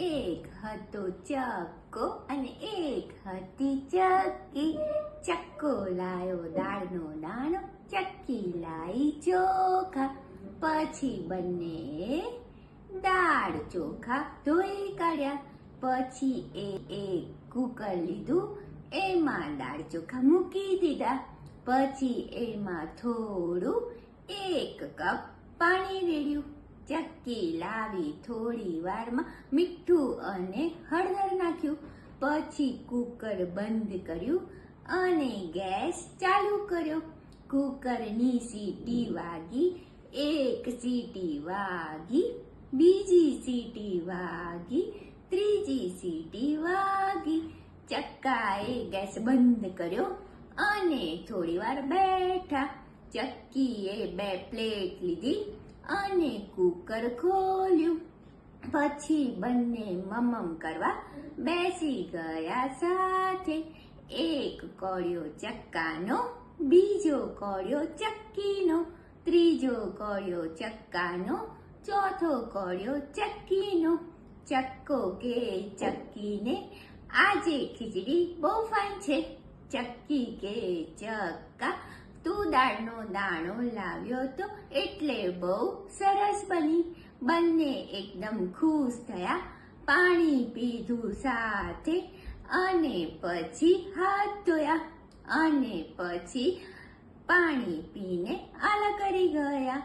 એક હતો ચક્કો અને એક હતી ચક્કી. ચક્કો લાયો દાળનો દાણો, ચક્કી લાઈ ચોખા. પછી બંને દાળ ચોખા ધોઈ કાઢ્યા. પછી એ એક કુકર લીધું, એમાં દાળ ચોખા મૂકી દીધા. પછી એમાં થોડું એક કપ પાણી રેડ્યું. ચક્કી લાવી, થોડી વારમાં મીઠું અને હળદર નાખ્યું. પછી કુકર બંધ કર્યું અને ગેસ ચાલુ કર્યો. કુકરની સીટી વાગી, એક સીટી વાગી, બીજી સીટી વાગી, ત્રીજી સીટી વાગી. ચક્કાએ ગેસ બંધ કર્યો અને થોડી વાર બેઠા. ચક્કીએ બે પ્લેટ લીધી. અને કુકર ખોલ્યું. પછી બંને મમમ કરવા બેસી ગયા સાથે. એક કોળિયો ચક્કાનો, બીજો કોળિયો ચક્કીનો, ત્રીજો કોળિયો ચક્કાનો, ચોથો કોળિયો ચક્કીનો. ચક્કો કે ચક્કીને આજે ખીચડી બહુ ફાઈન છે. ચક્કી કે ચક્કા દાળનો દાણો લાવ્યો તો એટલે બહુ સરસ બની. બંને એકદમ ખુશ થયા. પાણી પીધું સાથે અને પછી હાથ ધોયા. અને પછી પાણી પીને આલા કરી ગયા.